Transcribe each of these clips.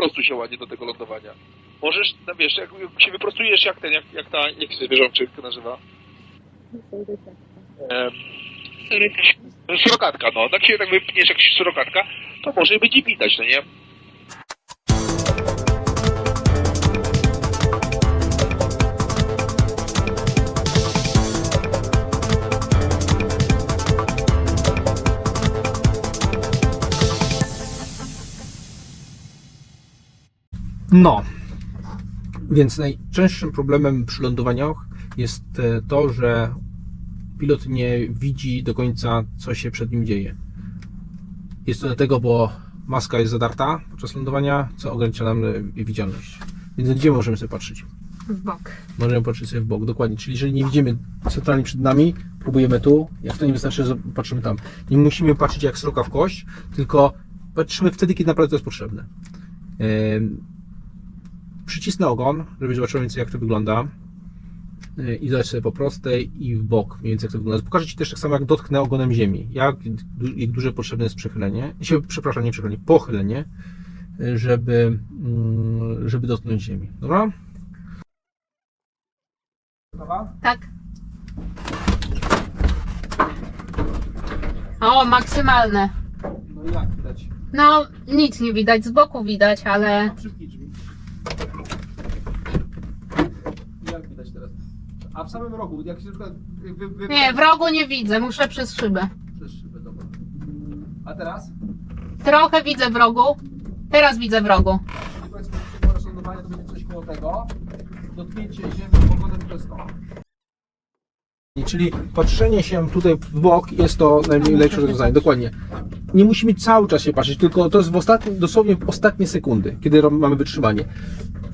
wyprostuj się ładnie do tego lądowania. Możesz, no wiesz, jak, się wyprostujesz jak ten, jak, jak ta, jak się zwierzączek nazywa? Em, Surokatka, no. Tak się tak wypniesz jak surokatka, to może być i widać, no nie? No. Więc najczęstszym problemem przy lądowaniach jest e, to, że pilot nie widzi do końca, co się przed nim dzieje. Jest to dlatego, bo maska jest zadarta podczas lądowania, co ogranicza nam e, widzialność. Więc gdzie możemy sobie patrzeć? W bok. Możemy patrzeć sobie w bok, dokładnie. Czyli jeżeli nie widzimy centralnie przed nami, próbujemy tu, jak to nie wystarczy, to patrzymy tam. Nie musimy patrzeć jak sroka w kość, tylko patrzymy wtedy, kiedy naprawdę to jest potrzebne. Przycisnę ogon, żeby zobaczyć więcej jak to wygląda. I dać sobie po prostej i w bok, mniej więcej jak to wygląda. Pokażę Ci też tak samo jak dotknę ogonem ziemi, jak, jak duże potrzebne jest przechylenie, się, przepraszam, nie przechylenie, pochylenie, żeby, mm, żeby dotknąć ziemi. Dobra? Tak. O, maksymalne. No i jak widać? No, nic nie widać, z boku widać, ale Szybkie drzwi. I jak widać teraz? A w samym rogu, jak się na przykład wy, wy, nie, w rogu nie widzę, muszę przez szybę. Przez szybę, dobra. A teraz? Trochę widzę w rogu. Teraz widzę w rogu. Czyli powiedzmy, że po raz lądowania to będzie coś koło tego. Dotknięcie ziemi ogonem to jest to. Czyli patrzenie się tutaj w bok jest to najlepsze rozwiązanie, dokładnie. Nie musimy cały czas się patrzeć, tylko to jest w ostatnim, dosłownie w ostatnie sekundy, kiedy mamy wytrzymanie.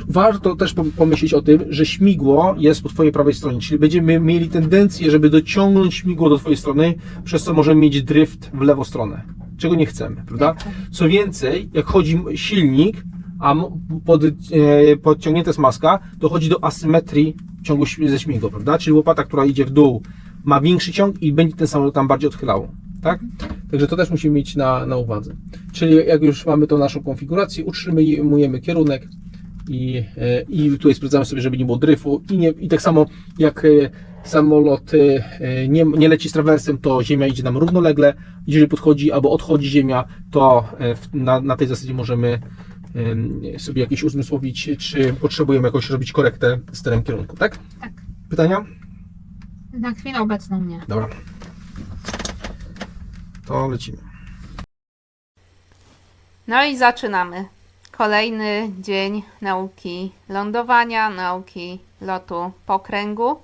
Warto też pom- pomyśleć o tym, że śmigło jest po Twojej prawej stronie, czyli będziemy mieli tendencję, żeby dociągnąć śmigło do Twojej strony, przez co możemy mieć drift w lewą stronę, czego nie chcemy, prawda? Co więcej, jak chodzi silnik, a pod, e, podciągnięta jest maska, dochodzi do asymetrii ciągu ze śmigła, prawda? Czyli łopata, która idzie w dół, ma większy ciąg i będzie ten samolot tam bardziej odchylało, tak? Także to też musimy mieć na, na uwadze. Czyli jak już mamy tą naszą konfigurację, utrzymujemy kierunek i, e, i tutaj sprawdzamy sobie, żeby nie było dryfu i, nie, i tak samo jak e, samolot nie, nie leci z trawersem, to ziemia idzie nam równolegle. Jeżeli podchodzi albo odchodzi ziemia, to na, na tej zasadzie możemy em, sobie jakieś uzmysłowić, czy potrzebujemy jakoś robić korektę sterem kierunku, tak? Tak. Pytania? Na chwilę obecną nie. Dobra. To lecimy. No i zaczynamy. Kolejny dzień nauki lądowania, nauki lotu po kręgu.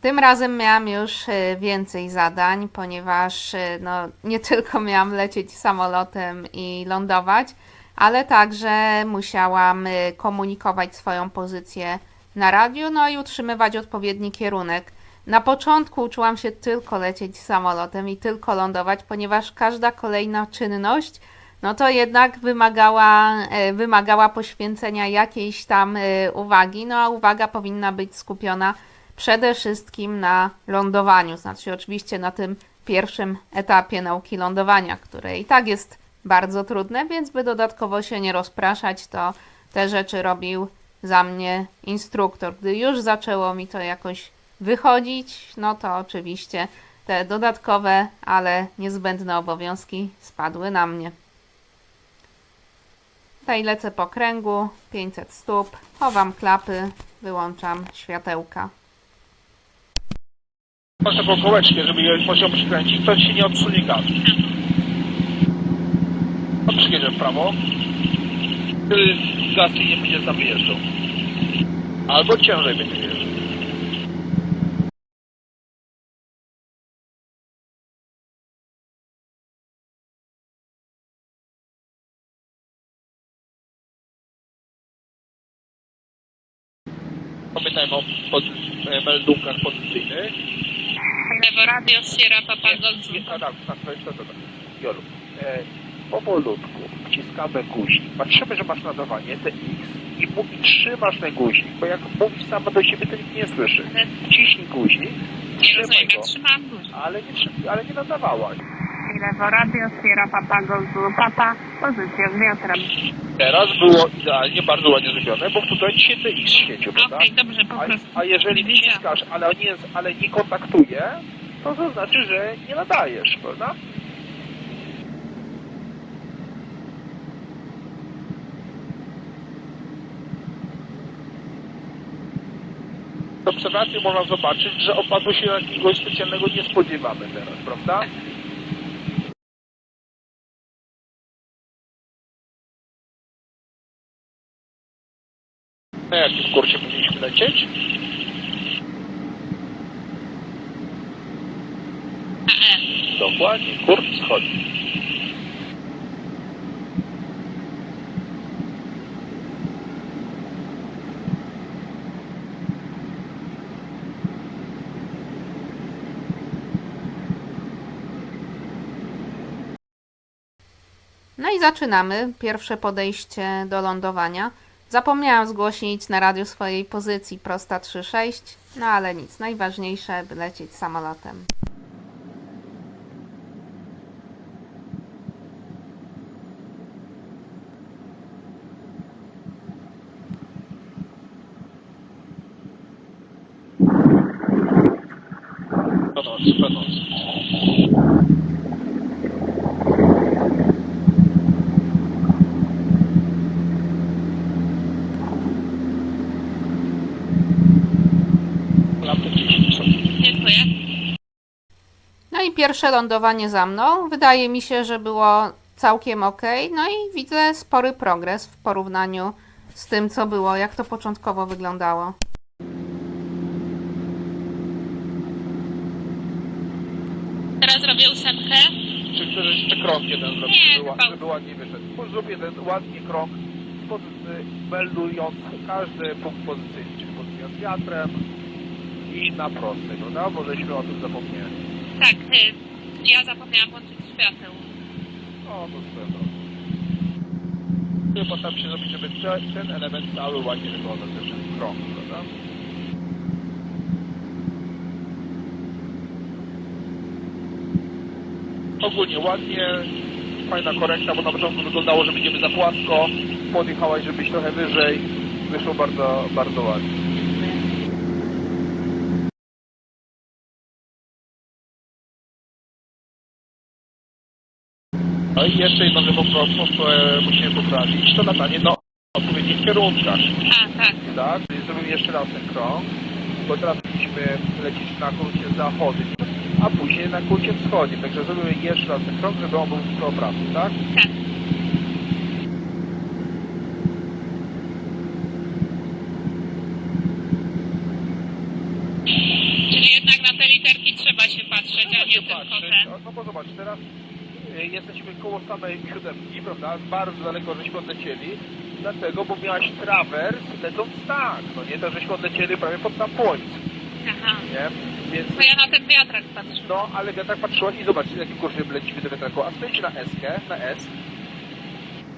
Tym razem miałam już e, więcej zadań, ponieważ e, no, nie tylko miałam lecieć samolotem i lądować, ale także musiałam e, komunikować swoją pozycję na radiu, no i utrzymywać odpowiedni kierunek. Na początku uczyłam się tylko lecieć samolotem i tylko lądować, ponieważ każda kolejna czynność no to jednak wymagała, e, wymagała poświęcenia jakiejś tam e, uwagi, no a uwaga powinna być skupiona przede wszystkim na lądowaniu, znaczy oczywiście na tym pierwszym etapie nauki lądowania, które i tak jest bardzo trudne, więc by dodatkowo się nie rozpraszać, to te rzeczy robił za mnie instruktor. Gdy już zaczęło mi to jakoś wychodzić, no to oczywiście te dodatkowe, ale niezbędne obowiązki spadły na mnie. Tutaj lecę po kręgu, 500 stóp, chowam klapy, wyłączam światełka. Masz taką kołeczkę, żeby je poziom przykręcić, to się nie odsunie gaz. Przyjedzie w prawo. Wtedy gaz ci nie będzie tam wyjeżdżał. Albo ciężej będzie wyjeżdżał. Pamiętajmy o e, meldunkach pozycyjnych. Lewo radio Sierra Papa Golf. Tak, tak, to jest to, to, to. Jolu, e, powolutku wciskamy guzik, patrzymy, że masz nadawanie, te X i, i trzymasz ten guzik, bo jak mówisz sama do siebie, to nikt nie słyszy. Ciśnij guzik, Nie trzymaj go, ale nie, ale nie nadawałaś. Nie Lewo radio Sierra Papa Golf Zulu Papa, pozycja z wiatrem. Teraz było idealnie, bardzo ładnie zrobione, bo tutaj dzisiaj TX świecił, prawda? Okej, dobrze, po A, prostu. a jeżeli nie wiedziałam. wciskasz, ale nie, ale nie kontaktuje, to to znaczy, że nie nadajesz, prawda? Z obserwacji można zobaczyć, że opadu się jakiegoś specjalnego nie spodziewamy teraz, prawda? Na jakim kursie powinniśmy lecieć? E. Dokładnie, kurs wschodni. Zaczynamy. Pierwsze podejście do lądowania. Zapomniałam zgłosić na radiu swojej pozycji prosta 3.6, no ale nic. Najważniejsze, by lecieć samolotem. Pierwsze lądowanie za mną. Wydaje mi się, że było całkiem ok. No i widzę spory progres w porównaniu z tym, co było, jak to początkowo wyglądało. Teraz robię ósemkę. Czy chcesz jeszcze krąg jeden zrobić, Nie, żeby, ła- żeby ładnie wyszedł? Może Zrób jeden ładnie krąg, z pozycji, meldując każdy punkt pozycyjny, czyli pozycją z wiatrem i na prostej, prawda? Bo żeśmy o tym zapomnieli. Tak, y, ja zapomniałam włączyć świateł. O, to drogą. I postaram się zrobić, żeby te, ten element cały ładnie wyglądał, ten krąg, prawda? Ogólnie ładnie, fajna korekta, bo na początku wyglądało, że będziemy za płasko, podjechałaś, żebyś trochę wyżej, wyszło bardzo, bardzo ładnie. No i jeszcze jedno, że po prostu e, musimy poprawić, to latanie na odpowiednich kierunkach, tak. tak? Czyli zrobimy jeszcze raz ten krąg, bo teraz musimy lecieć na kurcie zachodnim, a później na kurcie wschodnim, także zrobimy jeszcze raz ten krąg, żeby on był w obrazu, tak? Tak. Czyli jednak na te literki trzeba się patrzeć, a nie tylko te. no, no bo zobacz, teraz jesteśmy koło samej siódemki, prawda? Bardzo daleko żeśmy odlecieli, dlatego, bo miałaś trawers lecąc tak, no nie, to żeśmy odlecieli prawie pod sam Aha. nie? Więc To ja na ten wiatrak patrzę. No, ale ja tak patrzyłaś i zobacz, jakim kursie lecimy do wiatraku. A stoicie na S, na S,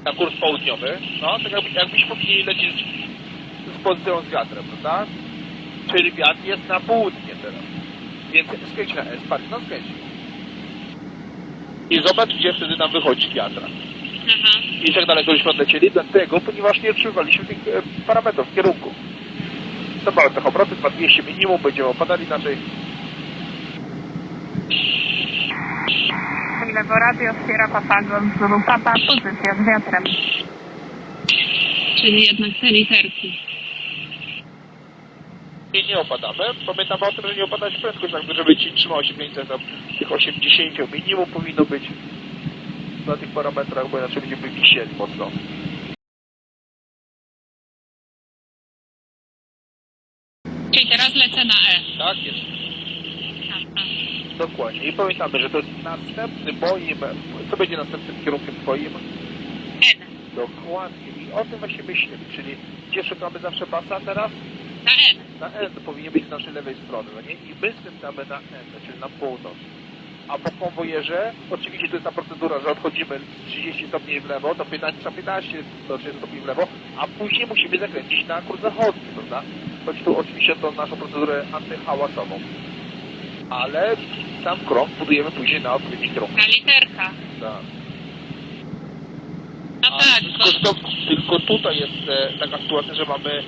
na kurs południowy, no, tak jakby, jakbyśmy powinni lecieć z, z pozycją z wiatrem, prawda? Czyli wiatr jest na południe teraz. Więc skręć na S, patrz, no skręć. I zobacz, gdzie wtedy nam wychodzi wiatra. Aha. I tak daleko żeśmy odlecieli, dlatego, ponieważ nie utrzymywaliśmy tych e, parametrów, kierunku. Zobacz, tych obrotów 200 minimum, będziemy opadali inaczej. Lewo radio Sierra Papa Golf Zulu Papa, pozycja z wiatrem. Czyli jednak te literki. Nie, nie opadamy. Pamiętamy o tym, że nie opadać prędkość, jakby żeby ci trzymał się mniej tam tych 80 minimum powinno być na tych parametrach, bo inaczej będziemy wisieli mocno. Czyli teraz lecę na E. Tak jest. Aha. Dokładnie. I pamiętamy, że to jest następny moim, co będzie następnym kierunkiem twoim? N. Dokładnie. I o tym właśnie myślimy, czyli gdzie szukamy zawsze pasa teraz? Na N. Na N to powinien być z naszej lewej strony, no nie? I my skręcamy na N, czyli na północ. A po konwojerze, oczywiście to jest ta procedura, że odchodzimy 30 stopni w lewo, to 15, to 15 do 30 stopni w lewo, a później musimy zakręcić na kurs zachodni, prawda? Chodzi tu oczywiście o tą naszą procedurę antyhałasową. ale sam krąg budujemy później na odpowiedni kierunku. Na literkach. Tak. No A tak, tylko, to, tylko tutaj jest e, taka sytuacja, że mamy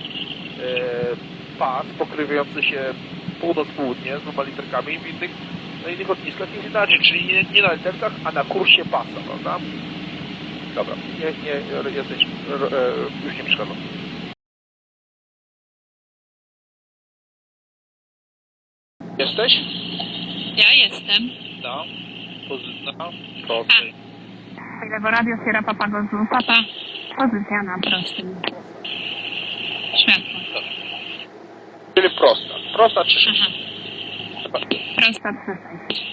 pas pokrywający się północ-południe z dwoma literkami, w innych, na innych lotniskach jest inaczej, czyli nie, nie na literkach, a na kursie pasa, prawda? Dobra, nie, nie, jesteś, e, już nie przeszkadzam. Jesteś? ja jestem. No. Pozycja. Proszę. Lewo radio, Sierra Papa Goldu Papa. Pozycja na prostym. Światło. Czyli prosta. Prosta czy? Aha. Prosta 36.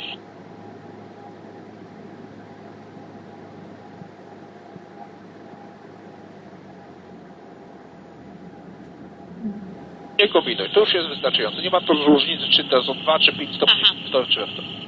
Nie kombinuj, to już jest wystarczające. Nie ma tu różnicy, czy to są 2 czy 5 stopni, to czy w to.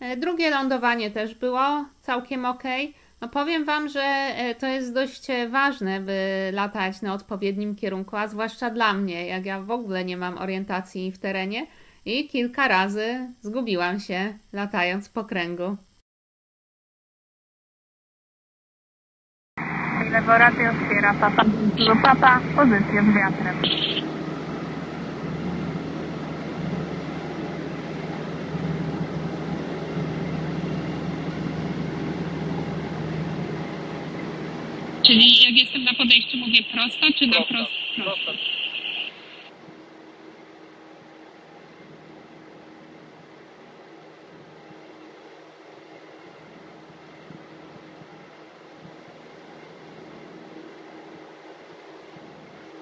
E, Drugie lądowanie też było całkiem ok. No powiem Wam, że e, to jest dość e, ważne, by latać na odpowiednim kierunku, a zwłaszcza dla mnie, jak ja w ogóle nie mam orientacji w terenie i kilka razy zgubiłam się latając po kręgu. Lewo radio, Sierra Papa Goldu Papa. Pozycja z wiatrem. Czyli jak jestem na podejściu mówię prosto, czy na Prosta. prosto? Prosta.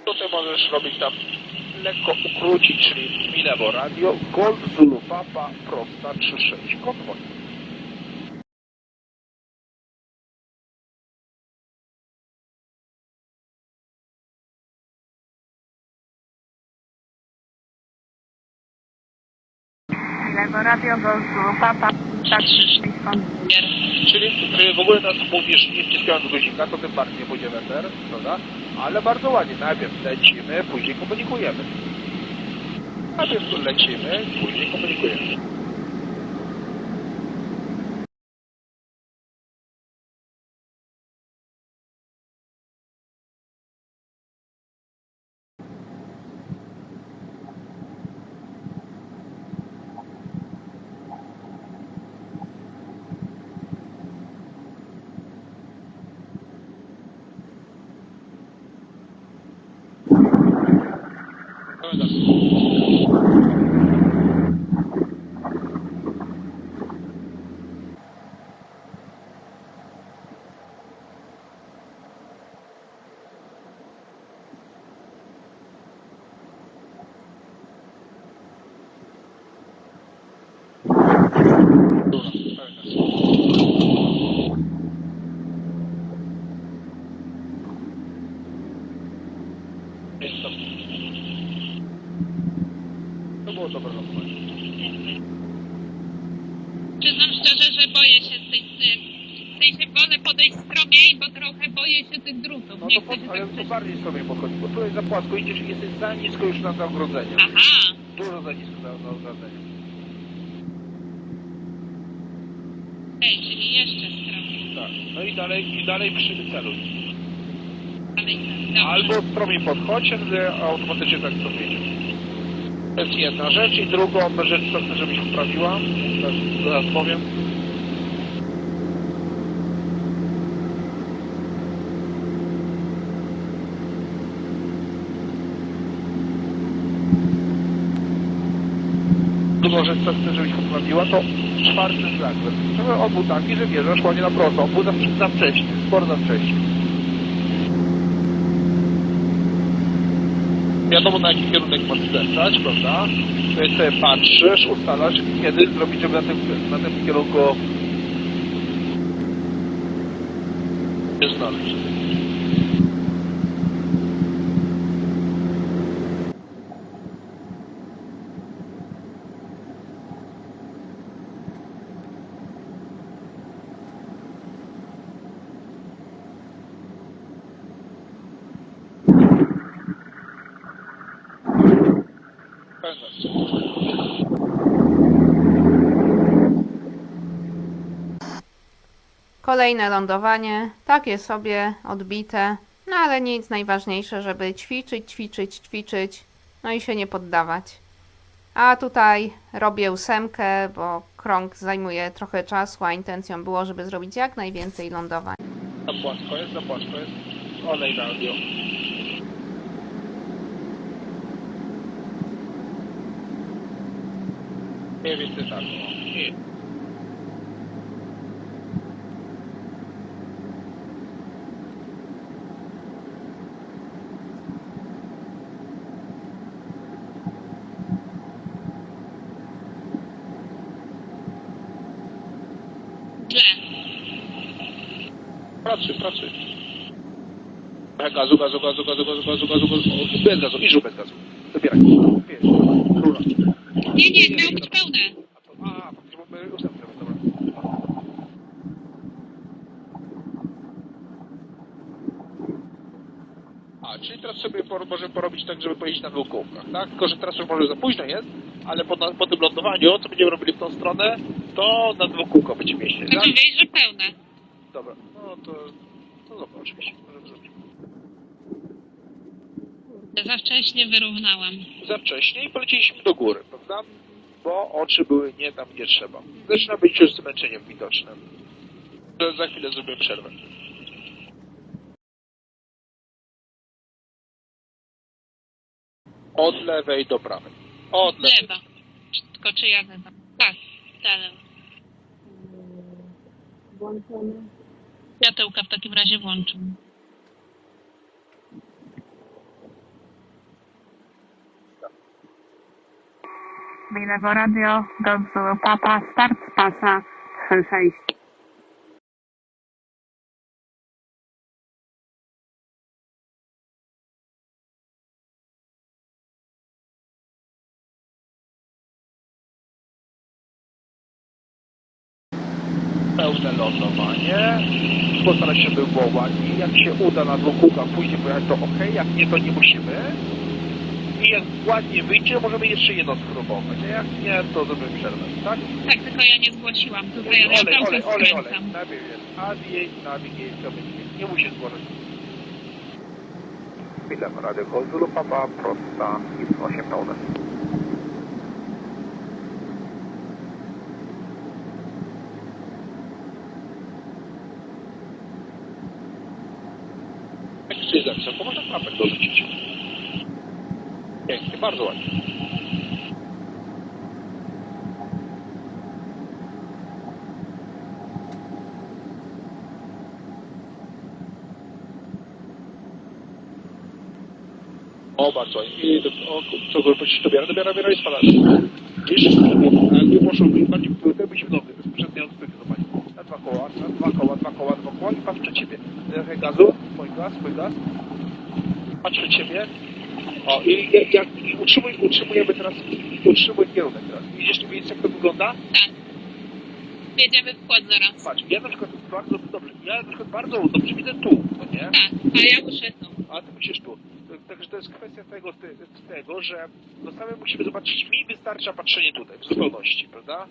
Tutaj możesz robić tam lekko ukrócić, czyli mi lewo radio, Golf Zulu Papa, prosta 3-6, konwoj. Radio, Papa. Tak, 36 konwójer. Czyli, czyli w ogóle nas mówisz, nie wciskając guzika, to tym bardziej pójdzie weter, prawda? Ale bardzo ładnie, najpierw lecimy, później komunikujemy. Najpierw lecimy, później komunikujemy. To. Było dobre lądowanie. Przyznam szczerze, że boję się z tej w sensie wolę podejść stromiej, bo trochę boję się tych drutów. No Nie to, chcę pod, się ale tak to bardziej sobie podchodzi, bo tutaj za płasko idziesz i jesteś za nisko już na zagrodzenie. Aha, Dużo za nisko na, na ogrodzenie. Ej, czyli jeszcze stromiej. Tak. No i dalej, i dalej przy celu. Albo stromiej podchodź, ale automatycznie tak to wiedzie. To jest jedna rzecz i drugą rzecz, co chcę, żebyś poprawiła, zaraz, zaraz powiem. Drugą rzecz, co chcę, żebyś poprawiła, to czwarty znak. Żeby był taki, że wieża szła nie na prosto, za, za wcześnie, sporo za wcześnie. Wiadomo na jaki kierunek masz zjeżdżać, prawda? To sobie patrzysz, ustalasz, kiedy zrobić, żeby na tym, na tym kierunku się znaleźć. Kolejne lądowanie, takie sobie odbite, no ale nic najważniejsze, żeby ćwiczyć, ćwiczyć, ćwiczyć, no i się nie poddawać. A tutaj robię ósemkę, bo krąg zajmuje trochę czasu, a intencją było, żeby zrobić jak najwięcej lądowań. Za płasko jest, za płasko jest. Olej radio. Mniej więcej tak. o. I Źle. Pracuj, pracuj. Trochę gazu, gazu, gazu, gazu, gazu, gazu, gazu, gazu. Bez gazu, i żół bez gazu. Rura. Nie, nie, miało być pełne. A, ósemkę dobra. A, czyli teraz sobie por, możemy porobić tak, żeby pojeździć na dwóch kółkach, tak? Tylko, że teraz już może za późno jest, ale po, na, po tym lądowaniu, co będziemy robili w tą stronę, to na dwóch kółkach będziemy jeździć, tak? Znaczy wieść, że pełne. Dobra, no to, to dobra, oczywiście, możemy zrobić. Za wcześnie wyrównałam. Za wcześnie i poleciliśmy do góry, prawda? Bo oczy były nie tam, gdzie trzeba. Zaczyna być już zmęczeniem widocznym. Za chwilę zrobię przerwę. Od lewej do prawej. Od lewej. Lewa. Czy- Tylko czy ja lewa? Tak, ta lewa. Światełka w takim razie włączę. Lewo radio, Golf Zulu Papa, start z pasa 3-6. Postarać się, by było ładnie. Jak się uda na dwóch kółkach później pojechać, to ok. Jak nie, to nie musimy. I jak ładnie wyjdzie, możemy jeszcze jedno spróbować. A jak nie, to zrobimy przerwę, tak? Tak, tylko ja nie zgłosiłam. Tutaj ja olej. skręcam. Jest Adjej, Navigate, Nie musi zgłaszać. Chwilę, Radio Kozulu, Papa, prosta, 8 pełne. Jak się można klapek dorzucić. Pięknie, bardzo ładnie. O, bardzo. I do- o, co go się dobiera, dobiera, dobiera i spada. Wiesz, jakby poszło bardziej w to byśmy dobry, bezpośrednio od tyłu, zobacz. Na dwa koła, na dwa koła, dwa koła, dwa koła i patrz przed ciebie. Trochę gazu, twój gaz, twój gaz. Patrz przed ciebie. O, i jak, jak i utrzymuj, utrzymujemy teraz, utrzymuj kierunek teraz. Widzisz więcej jak to wygląda? Tak. Jedziemy w kład zaraz. Patrz, ja na przykład bardzo dobrze, ja na przykład bardzo dobrze widzę tu, no nie? Tak, a ja muszę tu. A ty musisz tu. Także to jest kwestia tego, ty- tego, że no same musimy zobaczyć, mi wystarcza patrzenie tutaj, w zupełności, prawda?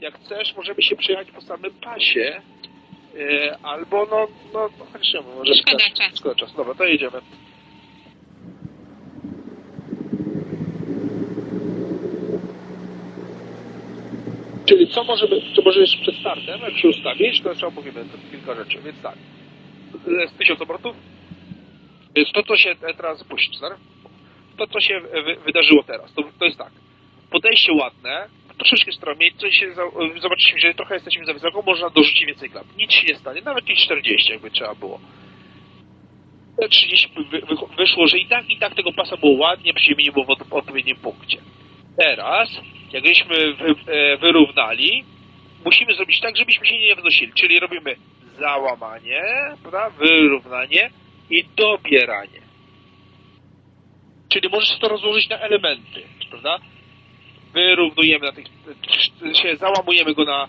Jak chcesz, możemy się przejechać po samym pasie, e, albo no, no, no faktycznie, może Szkoda czasu. Szkoda czasu. Dobra, to jedziemy. Czyli co może, by- co może jeszcze przed startem, jak się ustawić, to jeszcze to kilka rzeczy, więc tak. Z 1000 obrotów więc to, co się e, teraz tak? To, co się e, wy, wydarzyło teraz, to, to jest tak. Podejście ładne, troszeczkę stromiej, coś się e, zobaczyliśmy, że trochę jesteśmy za wysoko, można dorzucić więcej klap. Nic się nie stanie, nawet nie 40, jakby trzeba było. te 30 wy, wy, wyszło, że i tak, i tak tego pasa było ładnie, przyziemienie było w od- odpowiednim punkcie. Teraz, jak żeśmy wy, e, wyrównali, musimy zrobić tak, żebyśmy się nie wznosili, czyli robimy załamanie, prawda, wyrównanie i dobieranie. Czyli możesz to rozłożyć na elementy, prawda? Wyrównujemy na tych, się załamujemy go na,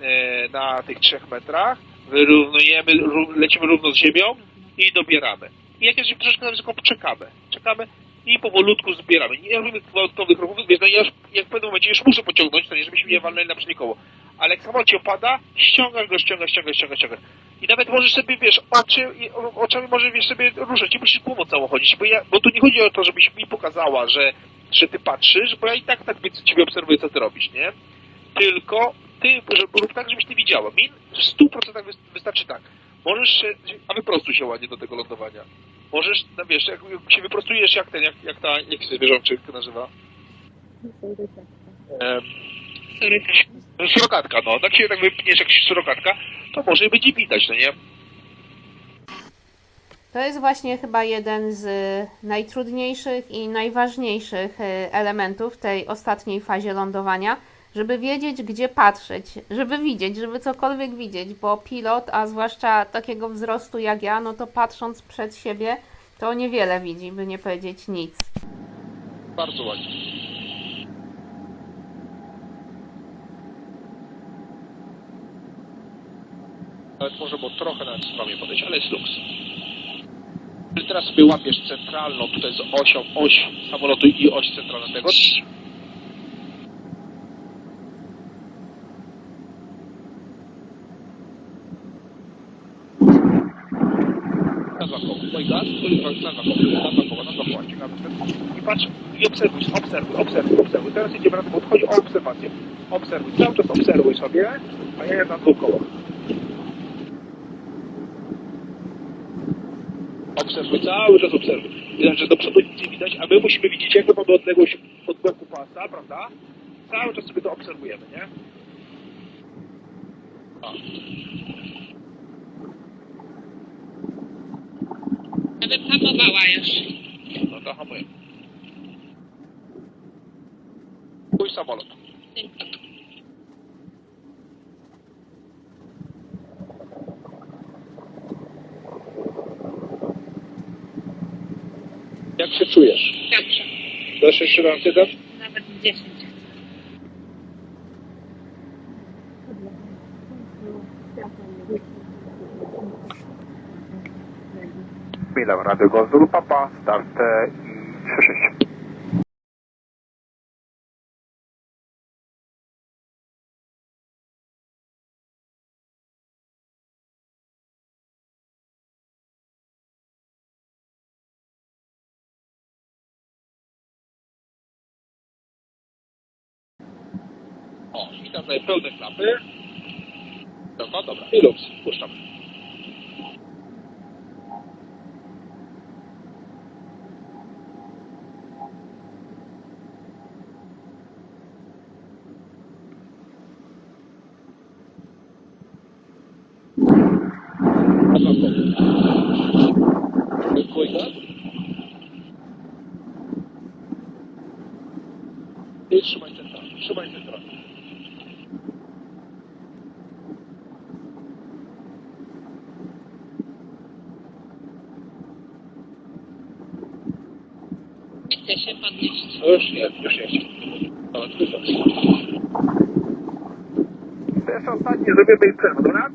e, na tych trzech metrach, wyrównujemy, ró- lecimy równo z ziemią i dobieramy. I jak jest troszeczkę na wysoko, czekamy. Czekamy i powolutku zbieramy. Nie robimy gwałtownych ruchów, wiesz, no ja już, jak w pewnym momencie już muszę pociągnąć, to nie, żebyśmy nie walnęli na przednie koło. Ale jak samolot ci opada, ściągasz go, ściągasz, ściągasz, ściągasz, ściągasz. I nawet możesz sobie, wiesz, oczy, i- oczami możesz, wiesz, sobie ruszać, nie musisz głową całą chodzić, bo, ja, bo tu nie chodzi o to, żebyś mi pokazała, że, że ty patrzysz, bo ja i tak tak więc ciebie obserwuję, co ty robisz, nie? Tylko ty, żeby, rób tak, żebyś ty widziała. Mi w 100% wys- wystarczy tak. Możesz się, a wyprostuj się ładnie do tego lądowania. Możesz, no wiesz, jak jak się wyprostujesz jak ten, jak, jak ta, jak się zwierzączek nazywa? Sorry, tak. no, surokatka, no. Tak się tak wypniesz jak surokatka, to może będzie widać, no nie? To jest właśnie chyba jeden z najtrudniejszych i najważniejszych e, elementów tej ostatniej fazie lądowania, żeby wiedzieć, gdzie patrzeć, żeby widzieć, żeby cokolwiek widzieć, bo pilot, a zwłaszcza takiego wzrostu jak ja, no to patrząc przed siebie, to niewiele widzi, by nie powiedzieć nic. Bardzo ładnie. Nawet może było trochę nawet stromiej podejść, ale jest luks. Teraz sobie łapiesz centralną tutaj z osią, oś samolotu i oś centralnego. Na dwa koła. No i gaz, to jest na dwa koła, na dwa koła, na dwa koła. Ciekawe. I patrz, i obserwuj, obserwuj, obserwuj, obserwuj. Teraz idziemy na to, bo chodzi o obserwację. Obserwuj, cały czas obserwuj sobie, a ja dwóch kołach. Obserwuj, cały czas obserwuj. Widać, że do przodu nic nie widać, a my musimy widzieć, jak mamy odległość od boku pasa, prawda? Cały czas sobie to obserwujemy, nie? Ja bym hamowała już. No to hamujemy. Mój samolot. Jak się czujesz? Dobrze. Dasz jeszcze raz jeden? Nawet 10. Chwilę, Radio Gozul, papa, start i 3-6. O, i tutaj pełne klapy. Dobra, dobra. I luks, puszczam. I trzymaj centra. Trzymaj centra. Chcę się podnieść. No już nie, już nie. Dobra, tu dobrze. To jeszcze ostatnie zrobimy ich przerwę, dobra?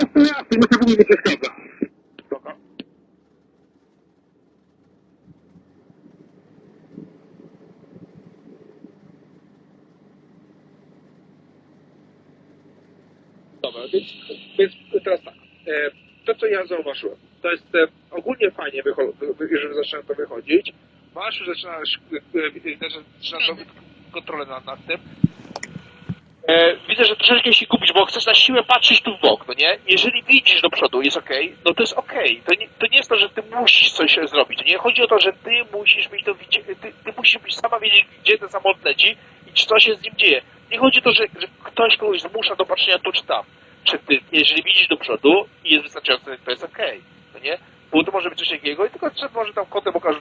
Jasne, jasne, muszę mówić, że przeszkadza. Spoko. Dobra, więc, więc teraz tak. E, to, co ja zauważyłem, to jest e, ogólnie fajnie, jeżeli zaczyna to wychodzić. Masz już zaczynasz, e, e, zaczynasz robić kontrolę nad, nad tym. E, widzę, że troszeczkę się gubisz, bo chcesz na siłę patrzeć tu w bok, no nie? Jeżeli widzisz do przodu, jest okej, no to jest okej. To, nie, to nie jest to, że ty musisz coś zrobić. Nie chodzi o to, że ty musisz mieć to ty, ty musisz być sama wiedzieć, gdzie ten samolot leci i co się z nim dzieje. Nie chodzi o to, że, że ktoś kogoś zmusza do patrzenia tu czy tam. Tym, jeżeli widzisz do przodu i jest wystarczająco, to jest okej, no nie? Bo to może być coś takiego i tylko trzeba może tam kątem okaże,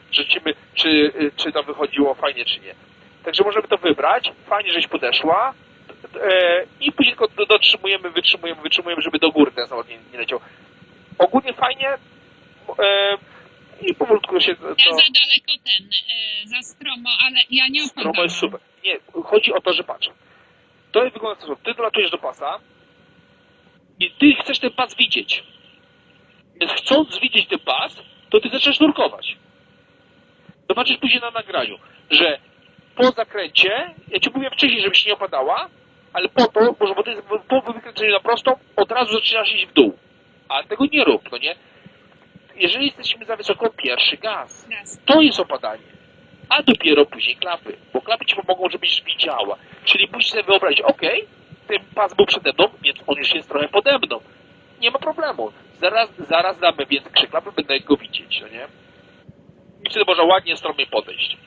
czy, y, czy tam wychodziło fajnie, czy nie. Także możemy to wybrać, fajnie, żeś podeszła e, i później tylko do- dotrzymujemy, wytrzymujemy, wytrzymujemy, żeby do góry ten samolot nie, nie leciał. Ogólnie fajnie e, i powolutku się to... Ja za daleko ten, e, za stromo, ale ja nie Stromo opadam. jest super. Nie, chodzi o to, że patrz. To jest wygląda w. Ty dolatujesz do pasa i ty chcesz ten pas widzieć. Więc chcąc widzieć ten pas, to ty zaczynasz nurkować. Zobaczysz później na nagraniu, że po zakręcie, ja ci mówiłem wcześniej, żebyś nie opadała, ale po to, może bo to jest po wykręceniu na prostą, od razu zaczynasz iść w dół. A tego nie rób, no nie? Jeżeli jesteśmy za wysoko, pierwszy gaz. To jest opadanie. A dopiero później klapy. Bo klapy ci pomogą, żebyś widziała. Czyli musisz sobie wyobrazić, ok, ten pas był przede mną, więc on już jest trochę pode mną. Nie ma problemu. Zaraz, zaraz damy więcej krzyklapy, będę go widzieć, no nie? I wtedy można ładnie, stromie podejść.